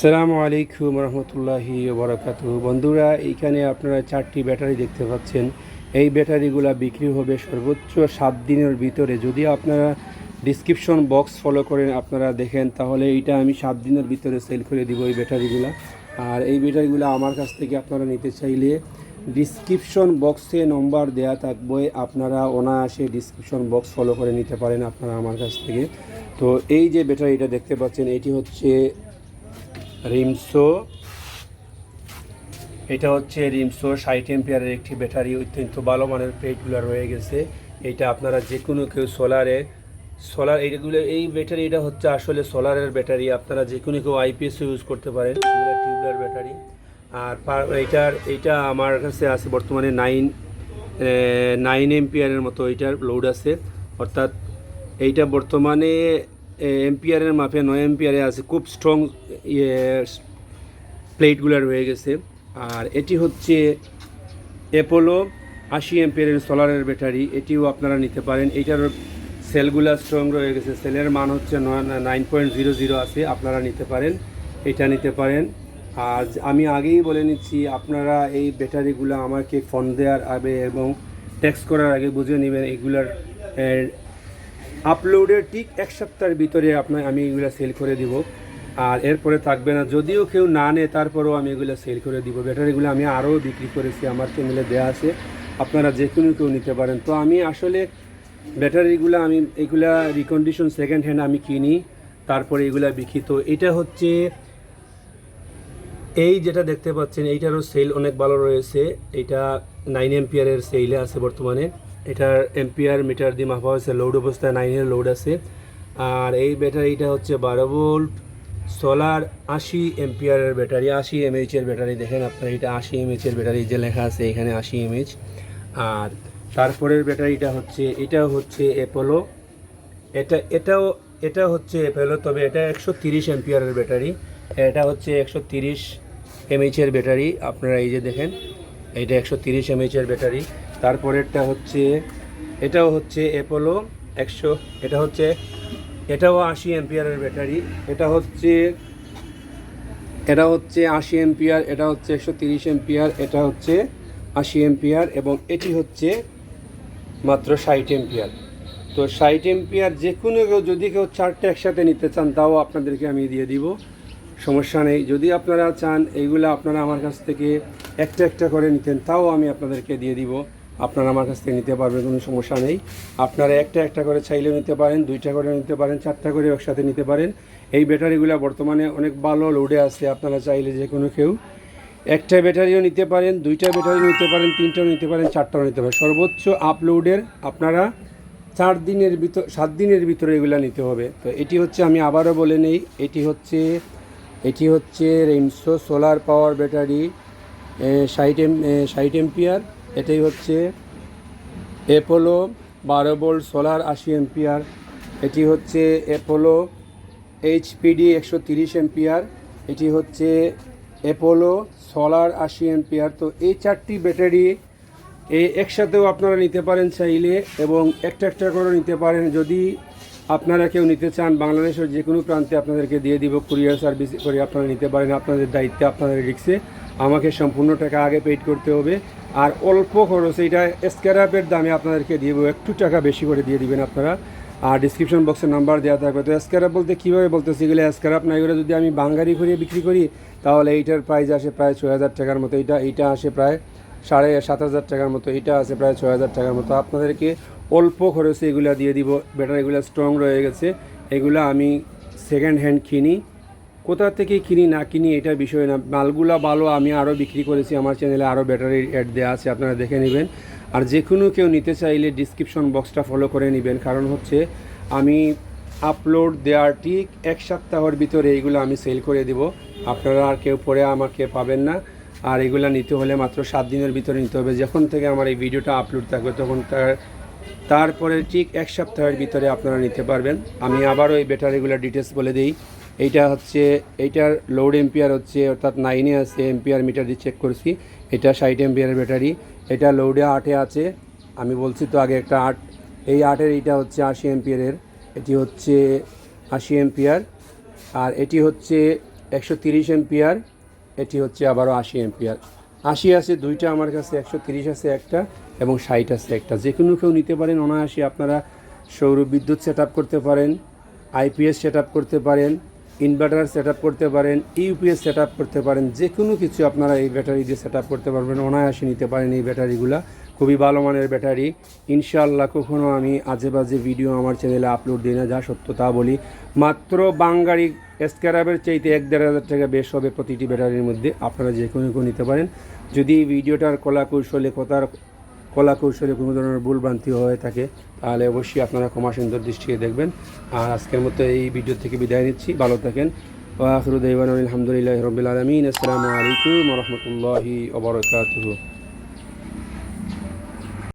আসসালামু আলাইকুম রহমতুল্লাহি বরকাত বন্ধুরা, এইখানে আপনারা চারটি ব্যাটারি দেখতে পাচ্ছেন। এই ব্যাটারিগুলা বিক্রি হবে সর্বোচ্চ সাত দিনের ভিতরে। যদি আপনারা ডিসক্রিপশন বক্স ফলো করেন, আপনারা দেখেন, তাহলে এইটা আমি সাত দিনের ভিতরে সেল করে দিব এই ব্যাটারিগুলো। আর এই ব্যাটারিগুলো আমার কাছ থেকে আপনারা নিতে চাইলে ডিসক্রিপশন বক্সে নম্বর দেয়া থাকবে। আপনারা অনায়াসে ডিসক্রিপশন বক্স ফলো করে নিতে পারেন আপনারা আমার কাছ থেকে। তো এই যে ব্যাটারিটা দেখতে পাচ্ছেন, এটি হচ্ছে রিমসো, এটা হচ্ছে রিমসো ষাট এম্পিয়ারের একটি ব্যাটারি, অত্যন্ত ভালো মানের প্লেটগুলো রয়ে গেছে। এটা আপনারা যে কোনো কেউ সোলারে, সোলার এইগুলো, এই ব্যাটারি এটা হচ্ছে আসলে সোলারের ব্যাটারি। আপনারা যে কোনো কেউ আইপিএস ইউজ করতে পারেন টিউবলার ব্যাটারি। আর এইটার এইটা আমার কাছে আছে বর্তমানে নাইন নাইন এম্পিয়ারের মতো এইটার লোড আছে। অর্থাৎ এইটা বর্তমানে এম্পিয়ারের মাপে নয় এম্পিয়ারে আছে, খুব স্ট্রং ইয়ে প্লেটগুলো রয়ে গেছে। আর এটি হচ্ছে অ্যাপোলো আশি এম্পিয়ারের সোলারের ব্যাটারি এটিও আপনারা নিতে পারেন। এইটার সেলগুলা স্ট্রং রয়ে গেছে। সেলের মান হচ্ছে নাইন পয়েন্ট জিরো জিরো আছে, আপনারা নিতে পারেন, এটা নিতে পারেন। আর আমি আগেই বলে নিচ্ছি, আপনারা এই ব্যাটারিগুলো আমাকে ফোন দেওয়ার আগে এবং টেক্সট করার আগে বুঝে নেবেন, এগুলার আপলোডের ঠিক এক সপ্তাহের ভিতরে আপনার আমি এগুলো সেল করে দিব। আর এরপরে থাকবে না, যদিও কেউ না নেয়, তারপরেও আমি এগুলো সেল করে দিব। ব্যাটারিগুলো আমি আরও বিক্রি করেছি, আমার চ্যানেলে দেওয়া আছে। আপনারা যে কোনো কেউ নিতে পারেন। তো আমি আসলে ব্যাটারিগুলো আমি এগুলা রিকন্ডিশন সেকেন্ড হ্যান্ড আমি কিনি, তারপরে এগুলা বিক্রি। তো এটা হচ্ছে, এই যেটা দেখতে পাচ্ছেন, এইটারও সেল অনেক ভালো রয়েছে। এটা নাইন এম্পিয়ারের সেলে আছে বর্তমানে। এটার এম্পিয়ার মিটার দিয়ে মাপা হয়েছে লোড অবস্থায় নাইনের লোড আছে। আর এই ব্যাটারিটা হচ্ছে বারো ভোল্ট সোলার আশি এম্পিয়ারের ব্যাটারি, আশি এমএইচের ব্যাটারি। দেখেন আপনার, এটা আশি এমএইচের ব্যাটারি যে লেখা আছে, এখানে আশি এমএইচ আর তারপরের ব্যাটারিটা হচ্ছে এটা হচ্ছে অ্যাপোলো এটা, এটাও, এটা হচ্ছে অ্যাপেলো তবে এটা একশো তিরিশ এম্পিয়ারের ব্যাটারি। এটা হচ্ছে একশো তিরিশ এমএইচের ব্যাটারি। আপনারা এই যে দেখেন, এটা একশো তিরিশ এমএইচের ব্যাটারি। তারপরেরটা হচ্ছে, এটাও হচ্ছে অ্যাপোলো একশো, এটা হচ্ছে, এটাও আশি এম্পিয়ারের ব্যাটারি, এটা হচ্ছে এটা হচ্ছে আশি এম্পিয়ার এটা হচ্ছে একশো তিরিশ এম্পিয়ার এটা হচ্ছে আশি এম্পিয়ার এবং এটি হচ্ছে মাত্র ষাট এম্পিয়ার তো ষাট এম্পিয়ার যে কোনো কেউ, যদি কেউ চারটে একসাথে নিতে চান, তাও আপনাদেরকে আমি দিয়ে দিব। সমস্যা নেই। যদি আপনারা চান, এইগুলো আপনারা আমার কাছ থেকে একটা একটা করে নিতেন, তাও আমি আপনাদেরকে দিয়ে দিব। আপনারা আমার কাছ থেকে নিতে পারবেন, কোনো সমস্যা নেই। আপনারা একটা একটা করে চাইলেও নিতে পারেন, দুইটা করে নিতে পারেন, চারটা করে একসাথে নিতে পারেন। এই ব্যাটারিগুলো বর্তমানে অনেক ভালো লোডে আছে, আপনারা চাইলে যে কোনো কেউ। একটা ব্যাটারিও নিতে পারেন, দুইটা ব্যাটারিও নিতে পারেন, তিনটাও নিতে পারেন, চারটাও নিতে পারেন। সর্বোচ্চ আপলোডের আপনারা চার দিনের ভিতর, সাত দিনের ভিতরে এগুলো নিতে হবে। তো এটি হচ্ছে আমি আবারও বলে নেই, এটি হচ্ছে এটি হচ্ছে রেমসো সোলার পাওয়ার ব্যাটারি ষাট এম ষাট এম্পিয়ার এটাই হচ্ছে অ্যাপোলো বারো ভোল্ট সোলার আশি এম্পিয়ার এটি হচ্ছে অ্যাপোলো এইচপিডি একশো তিরিশ এম্পিয়ার এটি হচ্ছে অ্যাপোলো সোলার আশি এম্পিয়ার তো এই চারটি ব্যাটারি এই একসাথেও আপনারা নিতে পারেন চাইলে এবং একটা একটা করে নিতে পারেন। যদি আপনারা কেউ নিতে চান বাংলাদেশের যে কোনো প্রান্তে আপনাদেরকে দিয়ে দিব কুরিয়ার সার্ভিস করে আপনারা নিতে পারেন। আপনাদের দায়িত্বে, আপনাদের রিক্সে আমাকে সম্পূর্ণ টাকা আগে পেড করতে হবে। আর অল্প খরচ এইটা স্ক্যারাপের দামে আপনাদেরকে দিয়ে দেবো। একটু টাকা বেশি করে দিয়ে দিবেন আপনারা। আর ডিসক্রিপশন বক্সে নাম্বার দেওয়া থাকবে। তো স্ক্যারাপ বলতে কীভাবে বলতেছি এগুলো স্ক্যারাপ না, এগুলো যদি আমি বাঙ্গারি করে বিক্রি করি, তাহলে এইটার প্রাইস আসে প্রায় ছয় হাজার টাকার মতো। এইটা এইটা আসে প্রায় সাড়ে সাত হাজার টাকার মতো। এটা আছে প্রায় ছয় হাজার টাকার মতো। আপনাদেরকে অল্প খরচে এগুলো দিয়ে দিব। ব্যাটারিগুলো স্ট্রং রয়ে গেছে। এগুলো আমি সেকেন্ড হ্যান্ড কিনি। কোথা থেকে কিনি, না কিনি, এটা বিষয় না। মালগুলা ভালো, আমি আরও বিক্রি করেছি, আমার চ্যানেলে আরও ব্যাটারি অ্যাড দেওয়া আছে, আপনারা দেখে নেবেন। আর যে কোনো কেউ নিতে চাইলে ডিসক্রিপশন বক্সটা ফলো করে নেবেন, কারণ হচ্ছে আমি আপলোড দেওয়ার ঠিক এক সপ্তাহের ভিতরে এইগুলো আমি সেল করে দিব। আপনারা আর কেউ পরে আমাকে পাবেন না। আর এগুলো নিতে হলে মাত্র সাত দিনের ভিতরে নিতে হবে। যখন থেকে আমার এই ভিডিওটা আপলোড থাকবে, তখন তার, তারপরে ঠিক এক সপ্তাহের ভিতরে আপনারা নিতে পারবেন। আমি আবারও এই ব্যাটারিগুলোর ডিটেলস বলে দিই। এইটা হচ্ছে, এইটার লোড এম্পিয়ার হচ্ছে, অর্থাৎ নাইনে আছে এম্পিয়ার মিটার দিয়ে চেক করছি। এটা ষাট এম্পিয়ারের ব্যাটারি এটা লোডে আটে আছে। আমি বলছি তো আগে একটা আট, এই আটের এইটা হচ্ছে আশি এম্পিয়ারের এটি হচ্ছে আশি এম্পিয়ার আর এটি হচ্ছে একশো তিরিশ এম্পিয়ার এটি হচ্ছে আবারও আশি এম্পিয়ার আশি আছে, দুইটা আমার কাছে, একশো তিরিশ আছে একটা, এবং ষাট আছে একটা। যে কোনো কেউ নিতে পারেন, অনায়াসে আপনারা সৌর বিদ্যুৎ সেট করতে পারেন আইপিএস সেট করতে পারেন ইনভার্টার সেট করতে পারেন, ইউপিএস সেট করতে পারেন যে কোনো কিছু আপনারা এই ব্যাটারি দিয়ে সেট করতে পারবেন, অনায়াসে নিতে পারেন এই ব্যাটারিগুলা। খুবই ভালো মানের ব্যাটারি। ইনশাআল্লাহ কখনও আমি আজে বাজে ভিডিও আমার চ্যানেলে আপলোড দিই না, যা সত্য তা বলি। মাত্র বাঙ্গারি স্ক্যারাবের চাইতে এক দেড় হাজার টাকা বেশ হবে প্রতিটি ব্যাটারির মধ্যে, আপনারা যে কোনো নিতে পারেন। যদি ভিডিওটার কলা কৌশলে কথার কলা কৌশলে কোনো ধরনের ভুলভ্রান্তি হয়ে থাকে, তাহলে অবশ্যই আপনারা ক্ষমা সুন্দর দৃষ্টিতে দেখবেন। আর আজকের মতো এই ভিডিও থেকে বিদায় নিচ্ছি। ভালো থাকেন। ওয়াখিরুদ্দাইবান আলহামদুলিল্লাহ রবিল আলমিন। আসসালামু আলাইকুম রহমতুল্লাহি